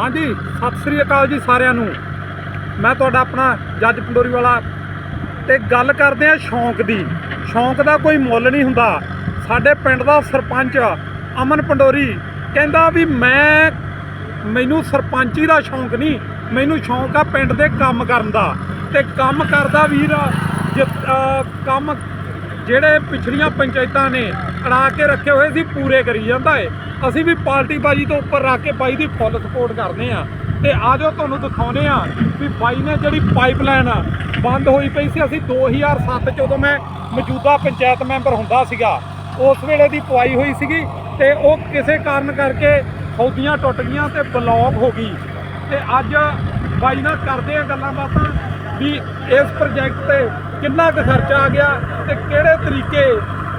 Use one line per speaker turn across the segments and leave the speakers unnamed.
ਹਾਂਜੀ, ਸਤਿ ਸ੍ਰੀ ਅਕਾਲ ਜੀ ਸਾਰਿਆਂ ਨੂੰ। ਮੈਂ ਤੁਹਾਡਾ ਆਪਣਾ ਜੱਜ ਪੰਡੋਰੀ ਵਾਲਾ। ਤੇ ਗੱਲ ਕਰਦੇ ਆ ਸ਼ੌਂਕ ਦੀ। ਸ਼ੌਂਕ ਦਾ ਕੋਈ ਮੁੱਲ ਨਹੀਂ ਹੁੰਦਾ। ਸਾਡੇ ਪਿੰਡ ਦਾ ਸਰਪੰਚ ਅਮਨ ਪੰਡੋਰੀ ਕਹਿੰਦਾ ਵੀ ਮੈਂ, ਮੈਨੂੰ ਸਰਪੰਚੀ ਦਾ ਸ਼ੌਂਕ ਨਹੀਂ। ਮੈਨੂੰ ਸ਼ੌਂਕ ਆ ਪਿੰਡ ਦੇ ਕੰਮ ਕਰਨ ਦਾ। ਤੇ ਕੰਮ ਕਰਦਾ ਵੀਰ ਜਿ- ਕੰਮ ਜਿਹੜੇ ਪਿਛਲੀਆਂ ਪੰਚਾਇਤਾਂ ਨੇ ਅੜਾ ਕੇ ਰੱਖੇ ਹੋਏ ਸੀ, ਪੂਰੇ ਕਰੀ ਜਾਂਦਾ ਏ। ਅਸੀਂ ਵੀ ਪਾਰਟੀ ਬਾਜੀ ਤੋਂ ਉੱਪਰ ਰੱਖ ਕੇ ਬਾਈ ਦੀ ਫੁੱਲ ਸਪੋਰਟ ਕਰਦੇ ਆ ਤੇ ਆਜੋ ਤੁਹਾਨੂੰ ਦਿਖਾਉਨੇ ਆ ਵੀ ਬਾਈ ਨੇ ਜਿਹੜੀ ਪਾਈਪਲਾਈਨ ਆ, ਬੰਦ ਹੋਈ ਪਈ ਸੀ। ਅਸੀਂ 2007 ਚ ਉਦੋਂ ਮੈਂ ਮੌਜੂਦਾ ਪੰਚਾਇਤ ਮੈਂਬਰ ਹੁੰਦਾ ਸੀਗਾ, ਉਸ ਵੇਲੇ ਦੀ ਪਵਾਈ ਹੋਈ ਸੀਗੀ ਤੇ ਉਹ ਕਿਸੇ ਕਾਰਨ ਕਰਕੇ ਹੌਦੀਆਂ ਟੁੱਟ ਗਈਆਂ ਤੇ ਬਲੌਕ ਹੋ ਗਈ। ਤੇ ਅੱਜ ਬਾਈ ਨਾਲ ਕਰਦੇ ਆ ਗੱਲਾਂ ਬਾਤਾਂ ਵੀ ਇਸ ਪ੍ਰੋਜੈਕਟ ਤੇ ਕਿੰਨਾ ਕੁ ਖਰਚਾ ਆ ਗਿਆ ਤੇ ਕਿਹੜੇ ਤਰੀਕੇ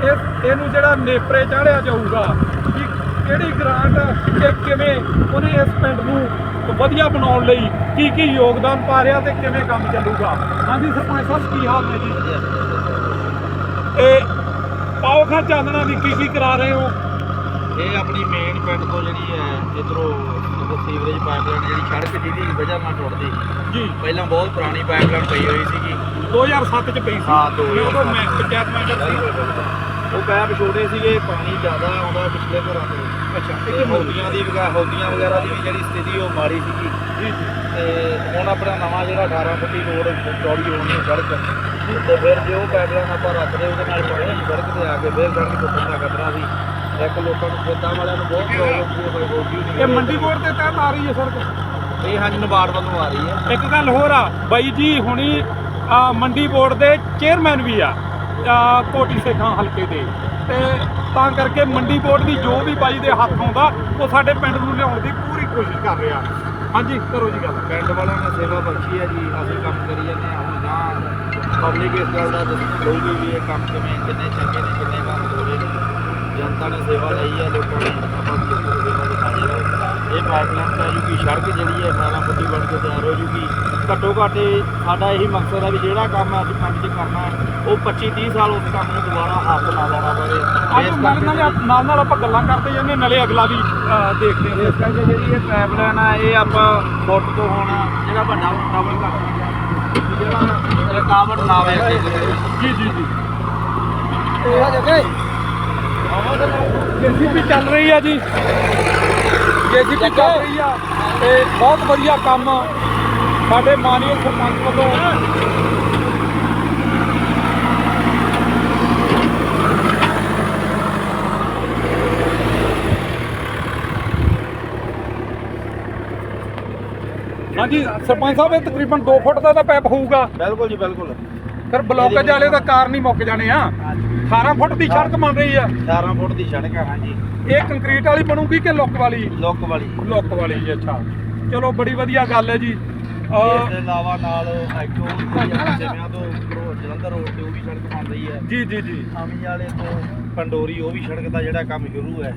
ਇਸ ਇਹਨੂੰ ਜਿਹੜਾ ਨੇਪਰੇ ਚਾੜਿਆ ਜਾਊਗਾ, ਵੀ ਕਿਹੜੀ ਗ੍ਰਾਂਟ ਤੇ ਕਿਵੇਂ ਉਹਨੇ ਇਸ ਪਿੰਡ ਨੂੰ ਵਧੀਆ ਬਣਾਉਣ ਲਈ ਕੀ ਕੀ ਯੋਗਦਾਨ ਪਾ ਰਿਹਾ ਤੇ ਕਿਵੇਂ ਕੰਮ ਚੱਲੂਗਾ? ਹਾਂਜੀ ਸਰਪੰਚ ਸਾਹਿਬ ਕੀ ਹਾਲ ਨੇ ਜੀ? ਇਹ ਪਾਓ ਖਾਂ ਚਾਨਣਾ ਵੀ ਕੀ ਕੀ ਕਰਾ ਰਹੇ ਹੋ?
ਇਹ ਆਪਣੀ ਮੇਨ ਪਿੰਡ ਤੋਂ ਜਿਹੜੀ ਹੈ ਇਧਰੋਂ ਸੀਵਰੇਜ ਪਾਈਪਲਾਈਨ ਜਿਹੜੀ ਸੜਕ ਜਿਹਦੀ ਵਜ੍ਹਾ ਨਾਲ ਟੁੱਟਦੀ
ਜੀ।
ਪਹਿਲਾਂ ਬਹੁਤ ਪੁਰਾਣੀ ਪਾਈਪਲਾਈਨ ਪਈ ਹੋਈ ਸੀਗੀ।
2007 ਚ ਪਈ ਸੀ।
ਹਾਂ, ਦੋ
ਮੈਂ ਉਦੋਂ
ਹਜ਼ਾਰ
ਮੈਂ ਪੰਚਾਇਤ ਮੈਂਬਰ ਸੀ।
ਉਹ ਪੈਪ ਛੋਟੇ ਸੀਗੇ ਪਾਣੀ ਜ਼ਿਆਦਾ ਆਉਂਦਾ ਪਿਛਲੇ ਘਰਾਂ ਤੋਂ।
ਅੱਛਾ।
ਤੇ
ਮੋਦੀ
ਹੌਦੀਆਂ ਦੀ ਵਗਾ ਹੌਦੀਆਂ ਵਗੈਰਾ ਦੀ ਵੀ ਜਿਹੜੀ ਸਥਿਤੀ ਉਹ ਮਾੜੀ ਸੀਗੀ।
ਜੀ
ਤੇ ਹੁਣ ਆਪਣਾ ਨਵਾਂ ਜਿਹੜਾ 18 ਫੁੱਟੀ ਰੋਡ ਚੌੜੀ ਹੋਣੀ ਹੈ ਸੜਕ ਤੇ ਫਿਰ ਜੇ ਉਹ ਪਾਈਪਲਾਈਨ ਆਪਾਂ ਰੱਖਦੇ ਉਹਦੇ ਨਾਲ ਪਾਣੀ ਸੜਕ ਤੇ ਆ ਕੇ ਫਿਰ ਸੜਕ ਟੁੱਟਣ ਦਾ ਖਤਰਾ ਸੀ। ਇੱਕ ਲੋਕਾਂ ਨੂੰ ਖੇਤਾਂ ਵਾਲਿਆਂ ਨੂੰ ਬਹੁਤ ਪ੍ਰੋਬਲਮ ਸੀ
ਇਹ ਮੰਡੀ ਬੋਰਡ ਦੇ ਤਹਿਤ ਆ ਰਹੀ ਹੈ ਸੜਕ।
ਇਹ ਹਾਂਜੀ ਨਬਾਰਡ ਵੱਲੋਂ ਆ ਰਹੀ ਹੈ।
ਇੱਕ ਗੱਲ ਹੋਰ ਆ ਬਾਈ ਜੀ ਹੁਣੀ ਆ, ਮੰਡੀ ਬੋਰਡ ਦੇ ਚੇਅਰਮੈਨ ਵੀ ਆ, ਕੋਟੀ ਸੇਖਾਂ ਹਲਕੇ ਦੇ। ਤੇ ਤਾਂ ਕਰਕੇ ਮੰਡੀ ਬੋਰਡ ਦੀ ਜੋ ਵੀ ਬਾਈ ਦੇ ਹੱਥ ਆਉਂਦਾ, ਉਹ ਸਾਡੇ ਪਿੰਡ ਨੂੰ ਲਿਆਉਣ ਦੀ ਪੂਰੀ ਕੋਸ਼ਿਸ਼ ਕਰ ਰਿਹਾ। ਹਾਂਜੀ, ਕਰੋ ਜੀ ਗੱਲ।
ਪਿੰਡ ਵਾਲਿਆਂ ਨੇ ਸੇਵਾ ਬਖਸ਼ੀ ਹੈ ਜੀ, ਅਸੀਂ ਕੰਮ ਕਰੀ ਜਾਂਦੇ ਹਾਂ। ਹੁਣ ਗਾਂ ਪਬਲਿਕ ਇਸ ਗੱਲ ਦਾ ਦੱਸੂਗੀ ਵੀ ਇਹ ਕੰਮ ਕਿਵੇਂ, ਕਿੰਨੇ ਚੰਗੇ ਨੇ, ਕਿੰਨੇ ਕੰਮ ਹੋ ਰਹੇ ਨੇ। ਜਨਤਾ ਨੇ ਸੇਵਾ ਲਈ ਹੈ, ਲੋਕਾਂ ਨੇ ਆਪਾਂ ਵੀ ਲੋਕਾਂ ਨੂੰ ਸੇਵਾ ਦਿਖਾਈ ਹੈ ਇਹ ਪਾਈਪਲਾਈਨ ਤਾਂ ਜੂਗੀ ਸੜਕ ਜਿਹੜੀ ਹੈ 18 ਫੁੱਟੀ ਬਣ ਕੇ ਤਿਆਰ ਹੋ ਜੂਗੀ। ਘੱਟੋ ਘੱਟ ਇਹ ਸਾਡਾ ਇਹੀ ਮਕਸਦ ਹੈ ਵੀ ਜਿਹੜਾ ਕੰਮ ਅਸੀਂ ਪਿੰਡ 'ਚ ਕਰਨਾ ਹੈ ਉਹ 25 30 ਸਾਲ ਉਸ ਕੰਮ ਨੂੰ ਦੁਬਾਰਾ ਹੱਥ ਨਾ ਲਾਉਣਾ ਪਵੇ।
ਅੱਜ ਨਾਲ ਨਾਲ ਨਾਲ ਨਾਲ ਆਪਾਂ ਗੱਲਾਂ ਕਰਦੇ ਜਾਂਦੇ ਨਾਲੇ ਅਗਲਾ ਵੀ ਆ, ਦੇਖਦੇ ਹਾਂ।
ਇਸ ਕਰਕੇ ਜਿਹੜੀ ਇਹ ਪਾਈਪਲਾਈਨ ਆ ਇਹ ਆਪਾਂ ਫੁੱਟ ਤੋਂ ਹੁਣ ਜਿਹੜਾ ਵੱਡਾ ਡਬਲ ਕਰ ਜਿਹੜਾ ਰਕਾਵਟ ਨਾ ਆਵੇ।
ਜੀ ਜੀ ਜੀ। ਜੇਸੀਬੀ ਚੱਲ ਰਹੀ ਆ ਜੀ। ਜੇਸੀਬੀ ਚੱਲ ਰਹੀ ਆ, ਤੇ ਬਹੁਤ ਵਧੀਆ ਕੰਮ ਸਾਡੇ ਮਾਨਯੋਗ ਸਰਪੰਚ ਵੱਲੋਂ। ਹਾਂਜੀ, ਸਰਪੰਚ ਸਾਹਿਬ, ਇਹ ਤਕਰੀਬਨ 2 ਫੁੱਟ ਦਾ ਤਾਂ ਪੈਪ ਹੋਊਗਾ।
ਬਿਲਕੁਲ ਜੀ, ਬਿਲਕੁਲ।
ਫਿਰ ਬਲੋਕੇਜ ਵਾਲੇ ਦਾ ਕਾਰਨ ਹੀ ਮੁੱਕ ਜਾਣੇ ਆ। 18 ਫੁੱਟ ਦੀ ਸੜਕ ਬਣ ਰਹੀ ਆ।
18 ਫੁੱਟ ਦੀ ਸੜਕ ਹੈ ਹਾਂਜੀ।
ਇਹ ਕੰਕਰੀਟ ਵਾਲੀ ਬਣੂਗੀ ਕਿ ਲੁੱਕ ਵਾਲੀ?
ਲੁੱਕ ਵਾਲੀ।
ਲੁੱਕ ਵਾਲੀ ਜੀ ਅੱਛਾ। ਚਲੋ ਬੜੀ ਵਧੀਆ ਗੱਲ ਹੈ ਜੀ।
ਇਸ ਦੇ ਇਲਾਵਾ ਨਾਲ ਐਕਟੋ ਜਿਵੇਂ ਤੋਂ ਜਲੰਧਰ ਰੋਡ ਤੇ ਉਹ ਵੀ ਸੜਕ ਬਣ ਰਹੀ ਹੈ।
ਜੀ ਜੀ ਜੀ।
ਆਮੀ ਵਾਲੇ ਤੋਂ ਪੰਡੋਰੀ ਉਹ ਵੀ ਸੜਕ ਦਾ ਜਿਹੜਾ ਕੰਮ ਸ਼ੁਰੂ ਹੈ।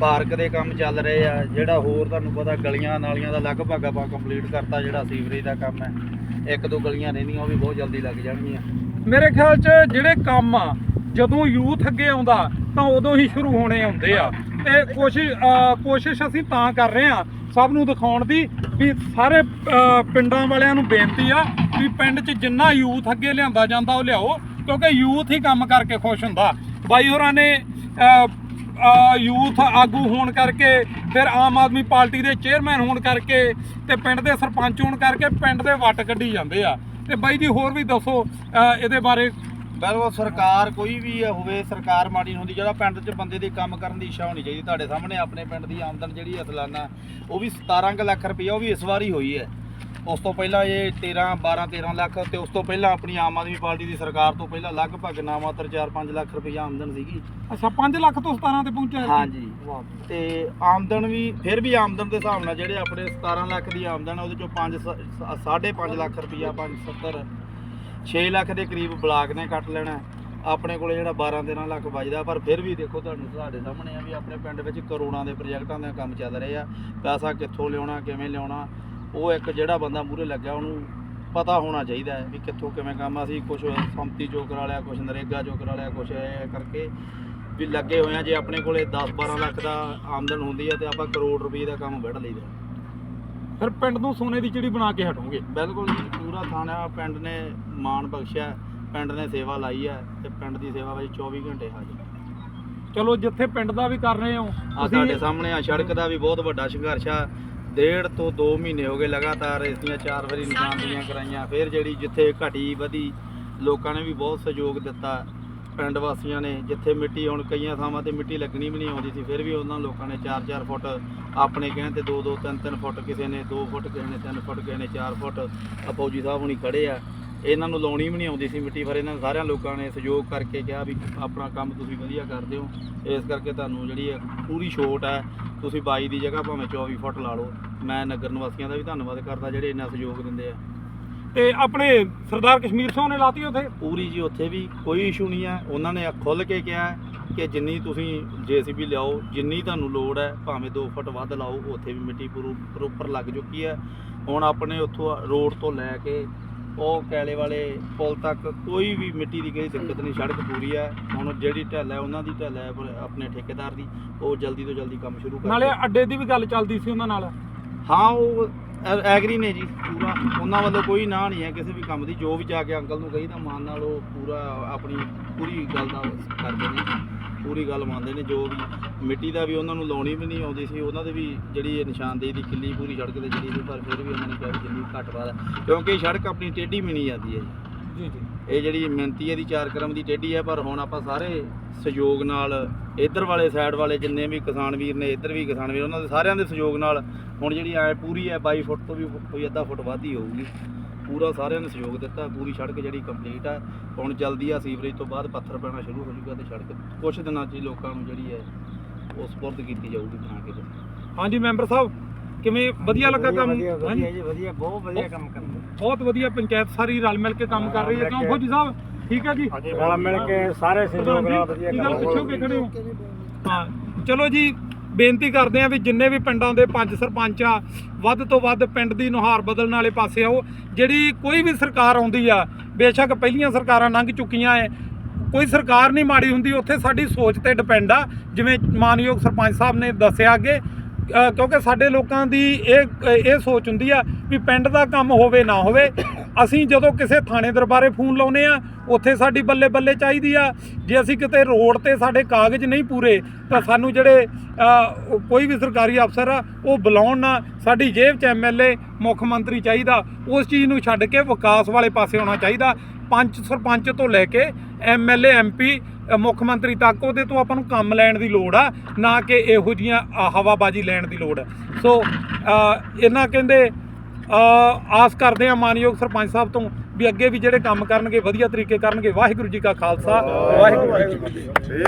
ਪਾਰਕ ਦੇ ਕੰਮ ਚੱਲ ਰਹੇ ਆ, ਜਿਹੜਾ ਹੋਰ ਤੁਹਾਨੂੰ ਪਤਾ ਗਲੀਆਂ ਨਾਲੀਆਂ ਦਾ ਲਗਭਗ ਆਪਾਂ ਕੰਪਲੀਟ ਕਰਤਾ ਜਿਹੜਾ ਸੀਵਰੇਜ ਦਾ ਕੰਮ ਹੈ। ਇੱਕ ਦੋ ਗਲੀਆਂ ਰਹਿੰਦੀਆਂ, ਉਹ ਵੀ ਬਹੁਤ ਜਲਦੀ ਲੱਗ ਜਾਣਗੀਆਂ।
ਮੇਰੇ ਖਿਆਲ 'ਚ ਜਿਹੜੇ ਕੰਮ ਆ, ਜਦੋਂ ਯੂਥ ਅੱਗੇ ਆਉਂਦਾ, ਤਾਂ ਉਦੋਂ ਹੀ ਸ਼ੁਰੂ ਹੋਣੇ ਹੁੰਦੇ ਆ। ਤੇ ਕੋਸ਼ਿਸ਼ ਕੋਸ਼ਿਸ਼ ਅਸੀਂ ਤਾਂ ਕਰ ਰਹੇ ਆ, ਸਭ ਨੂੰ ਦਿਖਾਉਣ ਦੀ ਵੀ ਸਾਰੇ ਪਿੰਡਾਂ ਵਾਲਿਆਂ ਨੂੰ ਬੇਨਤੀ ਆ ਵੀ ਪਿੰਡ 'ਚ ਜਿੰਨਾ ਯੂਥ ਅੱਗੇ ਲਿਆਂਦਾ ਜਾਂਦਾ, ਉਹ ਲਿਆਓ, ਕਿਉਂਕਿ ਯੂਥ ਹੀ ਕੰਮ ਕਰਕੇ ਖੁਸ਼ ਹੁੰਦਾ। ਬਾਈ ਹੋਰਾਂ ਨੇ ਯੂਥ ਆਗੂ ਹੋਣ ਕਰਕੇ, ਫਿਰ ਆਮ ਆਦਮੀ ਪਾਰਟੀ ਦੇ ਚੇਅਰਮੈਨ ਹੋਣ ਕਰਕੇ ਤੇ ਪਿੰਡ ਦੇ ਸਰਪੰਚ ਹੋਣ ਕਰਕੇ ਪਿੰਡ ਦੇ ਵੱਟ ਕੱਢੀ ਜਾਂਦੇ ਆ। ਤੇ ਬਾਈ ਜੀ, ਹੋਰ ਵੀ ਦੱਸੋ ਇਹਦੇ ਬਾਰੇ।
ਬਿਲਕੁਲ ਸਰਕਾਰ ਕੋਈ ਵੀ ਹੋਵੇ, ਸਰਕਾਰ ਮਾੜੀ ਨਹੀਂ ਹੁੰਦੀ। ਜਿਹੜਾ ਪਿੰਡ 'ਚ ਬੰਦੇ ਦੀ ਕੰਮ ਕਰਨ ਦੀ ਇੱਛਾ ਹੋਣੀ ਚਾਹੀਦੀ, ਤੁਹਾਡੇ ਸਾਹਮਣੇ ਆਪਣੇ ਪਿੰਡ ਦੀ ਆਮਦਨ ਜਿਹੜੀ ਹੈ ਸਾਲਾਨਾ, ਉਹ ਵੀ 17 ਕੁ ਲੱਖ ਰੁਪਈਆ ਉਹ ਵੀ ਇਸ ਵਾਰ ਹੀ ਹੋਈ ਹੈ। ਉਸ ਤੋਂ ਪਹਿਲਾਂ ਇਹ 13 12 13 ਲੱਖ ਤੇ ਉਸ ਤੋਂ ਪਹਿਲਾਂ ਆਪਣੀ ਆਮ ਆਦਮੀ ਪਾਰਟੀ ਦੀ ਸਰਕਾਰ ਤੋਂ ਪਹਿਲਾਂ ਲਗਭਗ ਨਾ ਮਾਤਰ 4-5 ਲੱਖ ਰੁਪਈਆ ਆਮਦਨ ਸੀਗੀ
ਅੱਛਾ 5 ਲੱਖ ਤੋਂ 17 ਤੇ ਪਹੁੰਚਿਆ?
ਹਾਂਜੀ
ਵਾਹ
ਤੇ ਆਮਦਨ ਵੀ ਫਿਰ ਵੀ ਆਮਦਨ ਦੇ ਹਿਸਾਬ ਨਾਲ ਜਿਹੜੇ ਆਪਣੇ 17 ਲੱਖ ਦੀ ਆਮਦਨ ਉਹਦੇ ਚੋਂ 5 5.5 ਲੱਖ ਰੁਪਈਆ 570 6 ਲੱਖ ਦੇ ਕਰੀਬ ਬਲਾਕ ਨੇ ਕੱਟ ਲੈਣਾ। ਆਪਣੇ ਕੋਲੇ ਜਿਹੜਾ 12 13 ਲੱਖ ਬਚਦਾ ਪਰ ਫਿਰ ਵੀ ਦੇਖੋ ਤੁਹਾਨੂੰ ਸਾਡੇ ਸਾਹਮਣੇ ਆ ਵੀ ਆਪਣੇ ਪਿੰਡ ਵਿੱਚ ਕਰੋੜਾਂ ਦੇ ਪ੍ਰੋਜੈਕਟਾਂ ਦਾ ਕੰਮ ਚੱਲ ਰਹੇ ਪੈਸਾ ਕਿੱਥੋਂ ਲਿਆਉਣਾ ਕਿਵੇਂ ਲਿਆਉਣਾ ਉਹ ਇੱਕ ਜਿਹੜਾ ਬੰਦਾ ਮੂਹਰੇ ਲੱਗਿਆ ਉਹਨੂੰ ਪਤਾ ਹੋਣਾ ਚਾਹੀਦਾ ਹੈ ਵੀ ਕਿੱਥੋਂ ਕਿਵੇਂ ਕੰਮ। ਅਸੀਂ ਕੁਝ ਸੰਮਤੀ ਚੋਂ ਕਰਾ ਲਿਆ ਕੁਝ ਨਰੇਗਾ ਚੋਂ ਕਰਾ ਲਿਆ ਕੁਝ ਕਰਕੇ ਵੀ ਲੱਗੇ ਹੋਏ ਆ। ਜੇ ਆਪਣੇ ਕੋਲੇ 10 12 ਲੱਖ ਦਾ ਆਮਦਨ ਹੁੰਦੀ ਹੈ ਤੇ ਆਪਾਂ ਕਰੋੜ ਰੁਪਏ ਦਾ ਕੰਮ ਵੱਢ ਲਈਦਾ।
ਫਿਰ ਪਿੰਡ ਨੂੰ ਸੋਨੇ ਦੀ ਚਿੜੀ ਬਣਾ ਕੇ ਹਟੋਗੇ?
ਬਿਲਕੁਲ ਜੀ ਪੂਰਾ ਥਾਣਾ ਪਿੰਡ ਨੇ ਮਾਣ ਬਖਸ਼ਿਆ ਪਿੰਡ ਨੇ ਸੇਵਾ ਲਾਈ ਹੈ ਤੇ ਪਿੰਡ ਦੀ ਸੇਵਾ ਵਿੱਚ 24 ਘੰਟੇ ਹਾਜ਼ਰ।
ਚਲੋ ਜਿੱਥੇ ਪਿੰਡ ਦਾ ਵੀ ਕਰ ਰਹੇ ਹੋ
ਆ ਸਾਡੇ ਸਾਹਮਣੇ ਆ ਸੜਕ ਦਾ ਵੀ ਬਹੁਤ ਵੱਡਾ ਸੰਘਰਸ਼ ਆ। ਡੇਢ ਤੋਂ 2 ਮਹੀਨੇ ਹੋ ਗਏ ਲਗਾਤਾਰ ਇਸ ਦੀਆਂ ਚਾਰ ਵਾਰੀ ਨਿਸ਼ਾਨਦੀਆਂ ਕਰਾਈਆਂ। ਫਿਰ ਜਿਹੜੀ ਜਿੱਥੇ ਘਟੀ ਵਧੀ, ਲੋਕਾਂ ਨੇ ਵੀ ਬਹੁਤ ਸਹਿਯੋਗ ਦਿੱਤਾ ਪਿੰਡ ਵਾਸੀਆਂ ਨੇ, ਜਿੱਥੇ ਮਿੱਟੀ, ਹੁਣ ਕਈਆਂ ਥਾਵਾਂ ਤੇ ਮਿੱਟੀ ਲੱਗਣੀ ਵੀ ਨਹੀਂ ਆਉਂਦੀ ਸੀ, ਫਿਰ ਵੀ ਉਹਨਾਂ ਲੋਕਾਂ ਨੇ 4-4 ਫੁੱਟ ਆਪਣੇ ਕਹਿਣ ਤੇ 2-2 3-3 ਫੁੱਟ ਕਿਸੇ ਨੇ 2 ਫੁੱਟ ਕਿਸੇ ਨੇ 3 ਫੁੱਟ ਕਿਸੇ ਨੇ 4 ਫੁੱਟ ਆ ਫੌਜੀ ਸਾਹਿਬ ਹੁਣੀ ਖੜੇ ਆ। ਇਹਨਾਂ ਨੂੰ ਲਾਉਣੀ ਵੀ ਨਹੀਂ ਆਉਂਦੀ ਸੀ ਮਿੱਟੀ, ਫਿਰ ਇਹਨਾਂ ਸਾਰਿਆਂ ਲੋਕਾਂ ਨੇ ਸਹਿਯੋਗ ਕਰਕੇ ਕਿਹਾ ਵੀ ਆਪਣਾ ਕੰਮ ਤੁਸੀਂ ਵਧੀਆ ਕਰਦੇ ਹੋ। ਇਸ ਕਰਕੇ ਤੁਹਾਨੂੰ ਜਿਹੜੀ ਹੈ ਪੂਰੀ ਛੋਟ ਹੈ ਤੁਸੀਂ 22 ਦੀ ਜਗ੍ਹਾ ਭਾਵੇਂ 24 ਫੁੱਟ ਲਾ ਲਓ। ਮੈਂ ਨਗਰ ਨਿਵਾਸੀਆਂ ਦਾ ਵੀ ਧੰਨਵਾਦ ਕਰਦਾ ਜਿਹੜੇ ਇੰਨਾ ਸਹਿਯੋਗ ਦਿੰਦੇ ਆ।
ਤੇ ਆਪਣੇ ਸਰਦਾਰ ਕਸ਼ਮੀਰ ਸਿੰਘ ਨੇ ਲਾਤੀ ਉੱਥੇ?
ਪੂਰੀ ਜੀ ਉੱਥੇ ਵੀ ਕੋਈ ਇਸ਼ੂ ਨਹੀਂ ਹੈ। ਉਹਨਾਂ ਨੇ ਖੁੱਲ ਕੇ ਕਿਹਾ ਕਿ ਜਿੰਨੀ ਤੁਸੀਂ ਜੀਸੀਬੀ ਲਿਆਓ ਜਿੰਨੀ ਤੁਹਾਨੂੰ ਲੋੜ ਹੈ ਭਾਵੇਂ 2 ਫੁੱਟ ਵੱਧ ਲਾਓ ਉੱਥੇ ਵੀ ਮਿੱਟੀ ਪੂਰੂ ਪ੍ਰੋਪਰ ਲੱਗ ਚੁੱਕੀ ਹੈ। ਹੁਣ ਆਪਣੇ ਉੱਥੋਂ ਰੋਡ ਤੋਂ ਲੈ ਕੇ ਉਹ ਕੈਲੇ ਵਾਲੇ ਪੁਲ ਤੱਕ ਕੋਈ ਵੀ ਮਿੱਟੀ ਦੀ ਕੋਈ ਦਿੱਕਤ ਨਹੀਂ ਸੜਕ ਪੂਰੀ ਹੈ ਹੁਣ ਜਿਹੜੀ ਢਿੱਲ ਹੈ ਉਹਨਾਂ ਦੀ ਢਿੱਲ ਹੈ ਪਰ ਆਪਣੇ ਠੇਕੇਦਾਰ ਦੀ ਉਹ ਜਲਦੀ ਤੋਂ ਜਲਦੀ ਕੰਮ ਸ਼ੁਰੂ ਕਰ
ਨਾਲੇ ਅੱਡੇ ਦੀ ਵੀ ਗੱਲ ਚੱਲਦੀ ਸੀ ਉਹਨਾਂ ਨਾਲ।
ਹਾਂ ਉਹ ਐਗਰੀ ਨੇ ਜੀ, ਪੂਰਾ। ਉਹਨਾਂ ਵੱਲੋਂ ਕੋਈ ਨਾ ਨਹੀਂ ਹੈ ਕਿਸੇ ਵੀ ਕੰਮ ਦੀ। ਜੋ ਵੀ ਜਾ ਕੇ ਅੰਕਲ ਨੂੰ ਕਹੀਦਾ ਮਾਨ ਨਾਲ ਉਹ ਪੂਰਾ ਆਪਣੀ ਪੂਰੀ ਗੱਲ ਦਾ ਕਰਦੇ ਨੇ। ਪੂਰੀ ਗੱਲ ਮੰਨਦੇ ਨੇ। ਜੋ ਵੀ ਮਿੱਟੀ ਦਾ ਵੀ ਉਹਨਾਂ ਨੂੰ ਲਾਉਣੀ ਵੀ ਨਹੀਂ ਆਉਂਦੀ ਸੀ, ਉਹਨਾਂ ਦੇ ਵੀ ਜਿਹੜੀ ਇਹ ਨਿਸ਼ਾਨਦੇਹੀ ਦੀ ਕਿੱਲੀ ਪੂਰੀ ਸੜਕ ਤੇ ਜਿਹੜੀ ਸੀ ਪਰ ਫਿਰ ਵੀ ਉਹਨਾਂ ਨੇ ਕਿਹਾ ਵੀ ਜਿੰਨੀ ਘੱਟ ਵਾਲਾ ਕਿਉਂਕਿ ਸੜਕ ਆਪਣੀ ਟੇਢੀ ਵੀ ਨਹੀਂ ਜਾਂਦੀ ਹੈ ਜੀ।
ਜੀ ਜੀ।
ਇਹ ਜਿਹੜੀ ਮਿਹਨਤੀ ਇਹਦੀ ਚਾਰ ਕਰਮ ਦੀ ਟੇਢੀ ਹੈ, ਪਰ ਹੁਣ ਆਪਾਂ ਸਾਰੇ ਸਹਿਯੋਗ ਨਾਲ ਇੱਧਰ ਵਾਲੇ ਸਾਈਡ ਵਾਲੇ ਜਿੰਨੇ ਵੀ ਕਿਸਾਨ ਵੀਰ ਨੇ, ਇੱਧਰ ਵੀ ਕਿਸਾਨ ਵੀਰ, ਉਹਨਾਂ ਦੇ ਸਾਰਿਆਂ ਦੇ ਸਹਿਯੋਗ ਨਾਲ ਹੁਣ ਜਿਹੜੀ ਐ ਪੂਰੀ ਹੈ 22 ਫੁੱਟ ਤੋਂ ਵੀ ਕੋਈ ਅੱਧਾ ਫੁੱਟ ਵੱਧ ਹੀ ਹੋਊਗੀ। ਪੂਰਾ ਸਾਰਿਆਂ ਨੇ ਸਹਿਯੋਗ ਦਿੱਤਾ, ਪੂਰੀ ਸੜਕ ਜਿਹੜੀ ਕੰਪਲੀਟ ਹੈ ਹੁਣ ਜਲਦੀ ਆ ਸੀਵਰੇਜ ਤੋਂ ਬਾਅਦ ਪੱਥਰ ਪੈਣਾ ਸ਼ੁਰੂ ਹੋ ਜਾਊਗਾ ਤੇ ਸੜਕ ਕੁਝ ਦਿਨਾਂ 'ਚ ਲੋਕਾਂ ਨੂੰ ਜਿਹੜੀ ਹੈ ਉਹ ਸਪੁਰਦ ਕੀਤੀ ਜਾਊਗੀ ਬਣਾ ਕੇ।
ਹਾਂਜੀ ਮੈਂਬਰ ਸਾਹਿਬ ਕਿਵੇਂ ਵਧੀਆ ਲੱਗਾ ਕੰਮ?
ਵਧੀਆ
ਹਾਂਜੀ।
ਵਧੀਆ ਜੀ ਵਧੀਆ ਬਹੁਤ ਵਧੀਆ ਕੰਮ ਕਰਦੇ।
ਬਹੁਤ ਵਧੀਆ ਪੰਚਾਇਤ ਸਾਰੀ ਰਲ ਮਿਲ ਕੇ ਕੰਮ ਕਰ ਰਹੀ ਹੈ। ਕਿਉਂ ਫੌਜੀ ਸਾਹਿਬ? ਠੀਕ ਹੈ ਜੀ?
ਰਲ ਮਿਲ ਕੇ ਸਾਰੇ ਸਹਿਯੋਗ ਨਾਲ ਵਧੀਆ
ਗੱਲ ਪਿੱਛੇ ਖੜੇ ਹੋ? ਹਾਂ ਚਲੋ ਜੀ ਬੇਨਤੀ ਕਰਦੇ ਆ ਵੀ ਜਿੰਨੇ ਵੀ ਪਿੰਡਾਂ ਦੇ ਪੰਜ ਸਰਪੰਚ ਆ ਵੱਧ ਤੋਂ ਵੱਧ ਪਿੰਡ ਦੀ ਨੁਹਾਰ ਬਦਲਣ ਵਾਲੇ ਪਾਸੇ ਆਓ। ਜਿਹੜੀ ਕੋਈ ਵੀ ਸਰਕਾਰ ਆਉਂਦੀ ਆ ਬੇਸ਼ੱਕ ਪਹਿਲੀਆਂ ਸਰਕਾਰਾਂ ਲੰਘ ਚੁੱਕੀਆਂ ਐ ਕੋਈ ਸਰਕਾਰ ਨਹੀਂ ਮਾੜੀ ਹੁੰਦੀ ਉੱਥੇ ਸਾਡੀ ਸੋਚ ਤੇ ਡਿਪੈਂਡ ਆ। ਜਿਵੇਂ ਮਾਨਯੋਗ ਸਰਪੰਚ ਸਾਹਿਬ ਨੇ ਦੱਸਿਆ ਅੱਗੇ ਕਿਉਂਕਿ ਸਾਡੇ ਲੋਕਾਂ ਦੀ ਇਹ ਇਹ ਸੋਚ ਹੁੰਦੀ ਆ ਵੀ ਪਿੰਡ ਦਾ ਕੰਮ ਹੋਵੇ ਨਾ ਹੋਵੇ, ਅਸੀਂ ਜਦੋਂ ਕਿਸੇ ਥਾਣੇ ਦਰਬਾਰੇ ਫੋਨ ਲਾਉਨੇ ਆ, ਉੱਥੇ ਸਾਡੀ ਬੱਲੇ ਬੱਲੇ ਚਾਹੀਦੀ ਆ। ਜੇ ਅਸੀਂ ਕਿਤੇ ਰੋਡ ਤੇ ਸਾਡੇ ਕਾਗਜ਼ ਨਹੀਂ ਪੂਰੇ, ਤਾਂ ਸਾਨੂੰ ਜਿਹੜੇ ਕੋਈ ਵੀ ਸਰਕਾਰੀ ਅਫਸਰ ਆ, ਉਹ ਬੁਲਾਉਣ ਨਾ। ਸਾਡੀ ਜੇਬ 'ਚ ਐਮਐਲਏ ਮੁੱਖ ਮੰਤਰੀ ਚਾਹੀਦਾ। ਉਸ ਚੀਜ਼ ਨੂੰ ਛੱਡ ਕੇ ਵਿਕਾਸ ਵਾਲੇ ਪਾਸੇ ਆਉਣਾ ਚਾਹੀਦਾ। ਪੰਚ, ਸਰਪੰਚ ਤੋਂ ਲੈ ਕੇ ਐਮਐਲਏ ਐਮਪੀ ਮੁੱਖ ਮੰਤਰੀ ਤੱਕ ਉਹਦੇ ਤੋਂ ਆਪਾਂ ਨੂੰ ਕੰਮ ਲੈਣ ਦੀ ਲੋੜ ਆ, ਨਾ ਕਿ ਇਹੋ ਜੀਆਂ ਹਵਾਬਾਜੀ ਲੈਣ ਦੀ ਲੋੜ ਆ। ਸੋ ਇਹਨਾਂ ਕਹਿੰਦੇ ਆਸ ਕਰਦੇ ਆ ਮਾਨਯੋਗ ਸਰਪੰਚ ਸਾਹਿਬ ਤੋਂ ਵੀ ਅੱਗੇ ਵੀ ਜਿਹੜੇ ਕੰਮ ਕਰਨਗੇ, ਵਧੀਆ ਤਰੀਕੇ ਕਰਨਗੇ ਵਾਹਿਗੁਰੂ ਜੀ ਕਾ ਖਾਲਸਾ, ਵਾਹਿਗੁਰੂ ਜੀ ਕੀ ਫਤਿਹ